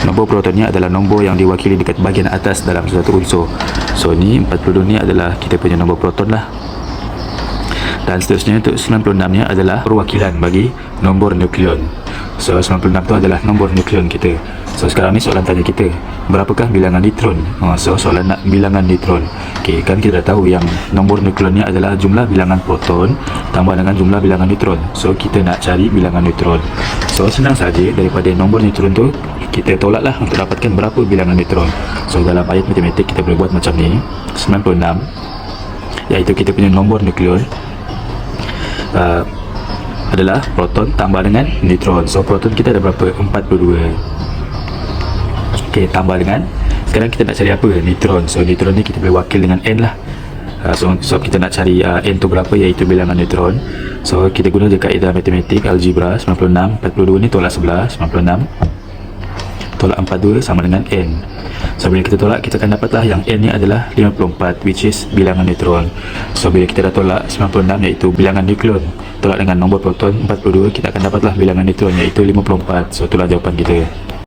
Nombor proton ni adalah nombor yang diwakili dekat bahagian atas dalam suatu unsur. So ni 42 ni adalah kita punya nombor proton lah. Dan seterusnya untuk 96 ni adalah perwakilan bagi nombor nukleon. So 96 tu adalah nombor nukleon kita. So sekarang ni soalan tanya kita, berapakah bilangan neutron? Oh, so soalan nak bilangan neutron. Okey, kan kita dah tahu yang nombor nukleon ni adalah jumlah bilangan proton tambah dengan jumlah bilangan neutron. So kita nak cari bilangan neutron. So senang saja daripada nombor neutron tu kita tolaklah untuk dapatkan berapa bilangan neutron. So dalam ayat matematik kita boleh buat macam ni. 96 iaitu kita punya nombor nukleon uh, adalah proton tambah dengan neutron. So proton kita ada berapa? 42. Okey, tambah dengan sekarang kita nak cari apa? Neutron. So neutron ni kita boleh wakil dengan n lah. Uh, so, so kita nak cari uh, n tu berapa iaitu bilangan neutron. So kita guna je kaedah matematik algebra 96 42 ni tolak 11 96 tolak 42 sama dengan n. So bila kita tolak kita akan dapatlah yang n ni adalah 54 which is bilangan neutron. So bila kita dah tolak 96 iaitu bilangan nukleon tolak dengan nombor proton 42 kita akan dapatlah bilangan neutron iaitu 54. So itulah jawapan kita.